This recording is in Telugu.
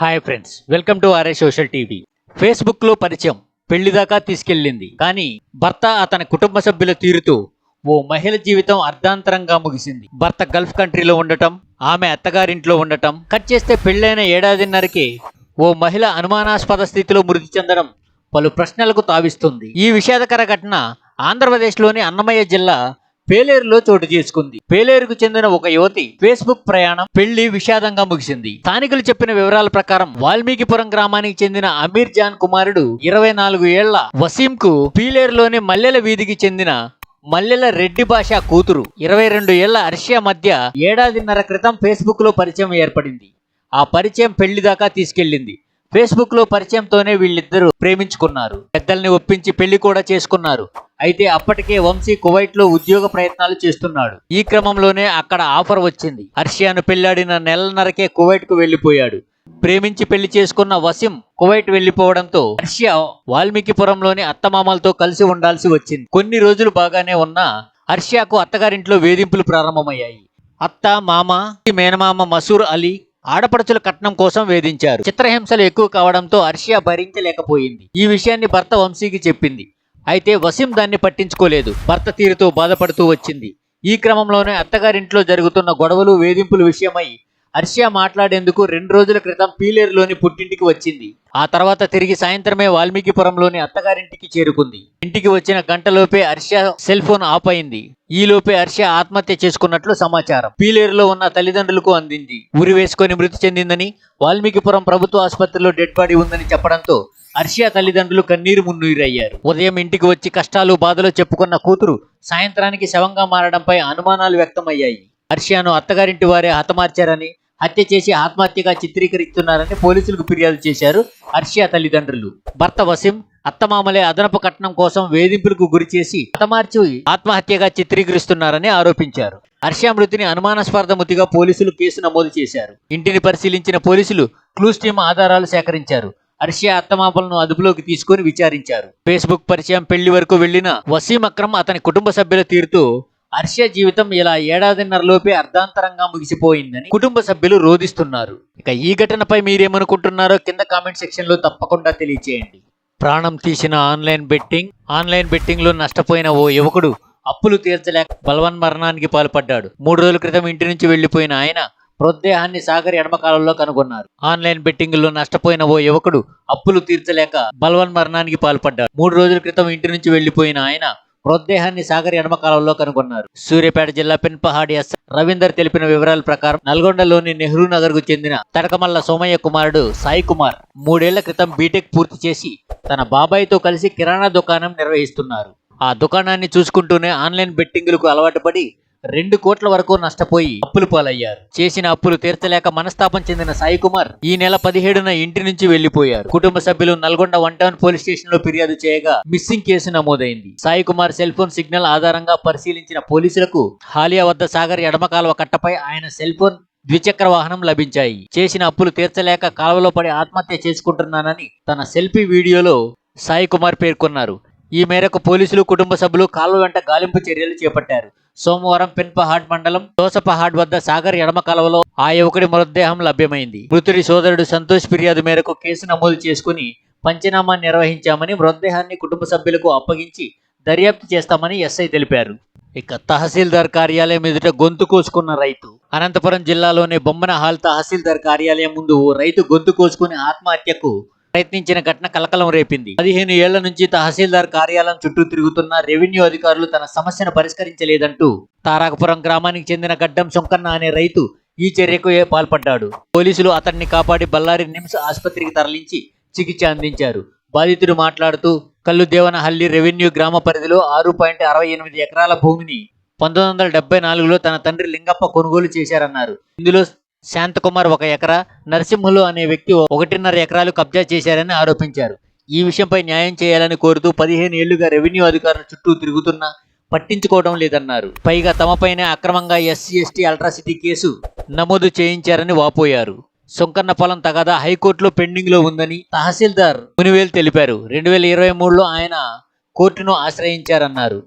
Hi friends welcome to R A social TV ఫేస్బుక్లో పరిచయం పెళ్ళి దాకా తీసుకెళ్ళింది. కానీ భర్త అతని కుటుంబ సభ్యుల తీరుతో ఓ మహిళ జీవితం అర్ధాంతరంగా ముగిసింది. భర్త గల్ఫ్ కంట్రీలో ఉండటం ఆమె అత్తగారింట్లో ఉండటం కట్ చేస్తే పెళ్ళైన ఏడాదిన్నరకే ఓ మహిళ అనుమానాస్పద స్థితిలో మృతి చెందడం పలు ప్రశ్నలకు తావిస్తుంది. ఈ విషాదకర ఘటన ఆంధ్రప్రదేశ్లోని అన్నమయ్య జిల్లా పేలేరులో చోటు చేసుకుంది. పేలేరుకు చెందిన ఒక యువతి ఫేస్బుక్ ప్రయాణం పెళ్ళి విషాదంగా ముగిసింది. స్థానికులు చెప్పిన వివరాల ప్రకారం వాల్మీకిపురం గ్రామానికి చెందిన అమీర్ జాన్ కుమారుడు ఇరవై నాలుగు ఏళ్ళ వసీం కు పీలేరులోని మల్లెల వీధికి చెందిన మల్లెల రెడ్డి భాష కూతురు ఇరవై రెండు ఏళ్ళ అర్షియా మధ్య ఏడాదిన్నర క్రితం ఫేస్బుక్లో పరిచయం ఏర్పడింది. ఆ పరిచయం పెళ్ళి దాకా తీసుకెళ్ళింది ఫేస్బుక్లో పరిచయంతోనే వీళ్ళిద్దరూ ప్రేమించుకున్నారు. పెద్దల్ని ఒప్పించి పెళ్ళి కూడా చేసుకున్నారు. అయితే అప్పటికే వంశీ కువైట్లో ఉద్యోగ ప్రయత్నాలు చేస్తున్నాడు. ఈ క్రమంలోనే అక్కడ ఆఫర్ వచ్చింది. హర్షియాను పెళ్ళాడిన నెలన్నరకే కువైట్కు వెళ్ళిపోయాడు ప్రేమించి పెళ్ళి చేసుకున్న వసీం కువైట్ వెళ్ళిపోవడంతో హర్షియా వాల్మీకిపురంలోని అత్తమామలతో కలిసి ఉండాల్సి వచ్చింది. కొన్ని రోజులు బాగానే ఉన్నా హర్షియాకు అత్తగారింట్లో వేధింపులు ప్రారంభమయ్యాయి. అత్త మామ మేనమామ మసూర్ అలీ ఆడపడుచుల కట్నం కోసం వేధించారు. చిత్రహింసలు ఎక్కువ కావడంతో హర్షియా భరించలేకపోయింది. ఈ విషయాన్ని భర్త వంశీకి చెప్పింది. అయితే వసీం దాన్ని పట్టించుకోలేదు. భర్త తీరుతో బాధపడుతూ వచ్చింది. ఈ క్రమంలోనే అత్తగారింట్లో జరుగుతున్న గొడవలు వేధింపుల విషయమై హర్షియా మాట్లాడేందుకు రెండు రోజుల క్రితం పీలేరులోని పుట్టింటికి వచ్చింది. ఆ తర్వాత తిరిగి సాయంత్రమే వాల్మీకిపురంలోని అత్తగారింటికి చేరుకుంది. ఇంటికి వచ్చిన గంటలోపే హర్ష సెల్ ఫోన్ ఆఫ్ అయింది. ఈలోపే హర్ష ఆత్మహత్య చేసుకున్నట్లు సమాచారం. పీలేరులో ఉన్న తల్లిదండ్రులకు అందింది. ఉరి వేసుకొని మృతి చెందిందని వాల్మీకిపురం ప్రభుత్వ ఆసుపత్రిలో డెడ్ బాడీ ఉందని చెప్పడంతో హర్షియా తల్లిదండ్రులు కన్నీరు మున్నీరయ్యారు. ఉదయం ఇంటికి వచ్చి కష్టాలు బాధలు చెప్పుకున్న కూతురు సాయంత్రానికి శవంగా మారడంపై అనుమానాలు వ్యక్తమయ్యాయి. హర్షియాను అత్తగారింటి వారే హతమార్చారని హత్య చేసి ఆత్మహత్యగా చిత్రీకరిస్తున్నారని పోలీసులకు ఫిర్యాదు చేశారు హర్షియా తల్లిదండ్రులు. భర్త వసీం అత్తమామలే అదనపు కట్నం కోసం వేధింపులకు గురి చేసి హతమార్చి ఆత్మహత్యగా చిత్రీకరిస్తున్నారని ఆరోపించారు. హర్ష మృతిని అనుమానాస్పద మృతిగా పోలీసులు కేసు నమోదు చేశారు. ఇంటిని పరిశీలించిన పోలీసులు క్లూస్ టీమ్ ఆధారాలు సేకరించారు. హర్షియా అత్తమామలను అదుపులోకి తీసుకుని విచారించారు. ఫేస్బుక్ పరిచయం పెళ్ళి వరకు వెళ్ళిన వసీం అక్రమ్ అతని కుటుంబ సభ్యుల తీరుతో హర్ష జీవితం ఇలా ఏడాదిన్నరలోపే అర్ధాంతరంగా ముగిసిపోయిందని కుటుంబ సభ్యులు రోధిస్తున్నారు. ఇక ఈ ఘటనపై మీరేమనుకుంటున్నారో కింద కామెంట్ సెక్షన్లో తప్పకుండా తెలియచేయండి. ప్రాణం తీసిన ఆన్లైన్ బెట్టింగ్ ఆన్లైన్ బెట్టింగ్లో నష్టపోయిన ఓ యువకుడు అప్పులు తీర్చలేక బలవన్ మరణానికి పాల్పడ్డాడు. మూడు రోజుల క్రితం ఇంటి నుంచి వెళ్ళిపోయిన ఆయన మృతదేహాన్ని సాగర్ ఎడమకాలంలో కనుగొన్నారు. ఆన్లైన్ బెట్టింగ్లో నష్టపోయిన ఓ యువకుడు అప్పులు తీర్చలేక బలవన్ మరణానికి పాల్పడ్డాడు. మూడు రోజుల క్రితం ఇంటి నుంచి వెళ్ళిపోయిన ఆయన మృతదేహాన్ని సాగర్ ఎడమ కాలంలో కనుగొన్నారు. సూర్యాపేట జిల్లా పెన్పహాడి ఎస్. రవీందర్ తెలిపిన వివరాల ప్రకారం నల్గొండలోని నెహ్రూ నగర్కు చెందిన తడకమల్ల సోమయ్య కుమారుడు సాయి కుమార్ మూడేళ్ళ క్రితం బీటెక్ పూర్తి చేసి తన బాబాయ్తో కలిసి కిరాణా దుకాణం నిర్వహిస్తున్నారు. ఆ దుకాణాన్ని చూసుకుంటూనే ఆన్లైన్ బెట్టింగులకు అలవాటు పడి రెండు కోట్ల వరకు నష్టపోయి అప్పులు పాలయ్యారు. చేసిన అప్పులు తీర్చలేక మనస్తాపం చెందిన సాయి కుమార్ ఈ నెల పదిహేడున ఇంటి నుంచి వెళ్ళిపోయారు కుటుంబ సభ్యులు నల్గొండ వన్ టౌన్ పోలీస్ స్టేషన్లో ఫిర్యాదు చేయగా మిస్సింగ్ కేసు నమోదైంది. Sai Kumar cell phone signal ఆధారంగా పరిశీలించిన పోలీసులకు హాలియా వద్ద సాగర్ ఎడమ కాలువ కట్టపై ఆయన సెల్ ఫోన్ ద్విచక్ర వాహనం లభించాయి. చేసిన అప్పులు తీర్చలేక కాలువలో పడి ఆత్మహత్య చేసుకుంటున్నానని తన సెల్ఫీ వీడియోలో సాయి కుమార్ పేర్కొన్నారు. ఈ మేరకు పోలీసులు కుటుంబ సభ్యులు కాలువ వెంట గాలింపు చర్యలు చేపట్టారు. సోమవారం పెన్పహాడ్ మండలం దోసపహాడ్ వద్ద సాగర్ ఎడమ కాలువలో ఆ యువకుడి మృతదేహం లభ్యమైంది. మృతుడి సోదరుడు సంతోష్ ఫిర్యాదు మేరకు కేసు నమోదు చేసుకుని పంచనామా నిర్వహించామని మృతదేహాన్ని కుటుంబ సభ్యులకు అప్పగించి దర్యాప్తు చేస్తామని ఎస్ఐ తెలిపారు. ఇక తహసీల్దార్ కార్యాలయం ఎదుట గొంతు కోసుకున్న రైతు. అనంతపురం జిల్లాలోని బొమ్మనహాల్ తహసీల్దార్ కార్యాలయం ముందు రైతు గొంతు కోసుకుని ఆత్మహత్యకు ప్రయత్నించిన ఘటన కలకలం రేపింది. పదిహేను ఏళ్ళ నుంచి తహసీల్దార్ కార్యాలయం చుట్టూ తిరుగుతున్న రెవెన్యూ అధికారులు తన సమస్యను పరిష్కరించలేదంటూ తారాకపురం గ్రామానికి చెందిన గడ్డం సొంకన్న అనే రైతు ఈ చర్యకు ఏ- పాల్పడ్డాడు. పోలీసులు అతన్ని కాపాడి బళ్ళారి నిమ్స్ ఆసుపత్రికి తరలించి చికిత్స అందించారు. బాధితుడు మాట్లాడుతూ కల్లు దేవనహల్లి రెవెన్యూ గ్రామ పరిధిలో ఆరు పాయింట్ అరవై ఎనిమిది ఎకరాల భూమిని పంతొమ్మిది వందల డెబ్బై నాలుగులో తన తండ్రి లింగప్ప కొనుగోలు చేశారన్నారు. ఇందులో శాంతకుమార్ ఒక ఎకరా నరసింహులు అనే వ్యక్తి ఒకటిన్నర ఎకరాలు కబ్జా చేశారని ఆరోపించారు. ఈ విషయంపై న్యాయం చేయాలని కోరుతూ పదిహేను ఏళ్ళుగా రెవెన్యూ అధికారుల చుట్టూ తిరుగుతున్నా పట్టించుకోవడం లేదన్నారు. పైగా తమపైనే అక్రమంగా ఎస్సీ ఎస్టీ అల్ట్రాసిటీ కేసు నమోదు చేయించారని వాపోయారు. సుంకన్న పొలం తగదా హైకోర్టులో పెండింగ్లో ఉందని తహసీల్దార్ మునివేల్ తెలిపారు. రెండు వేల ఇరవై మూడులో ఆయన కోర్టును ఆశ్రయించారన్నారు.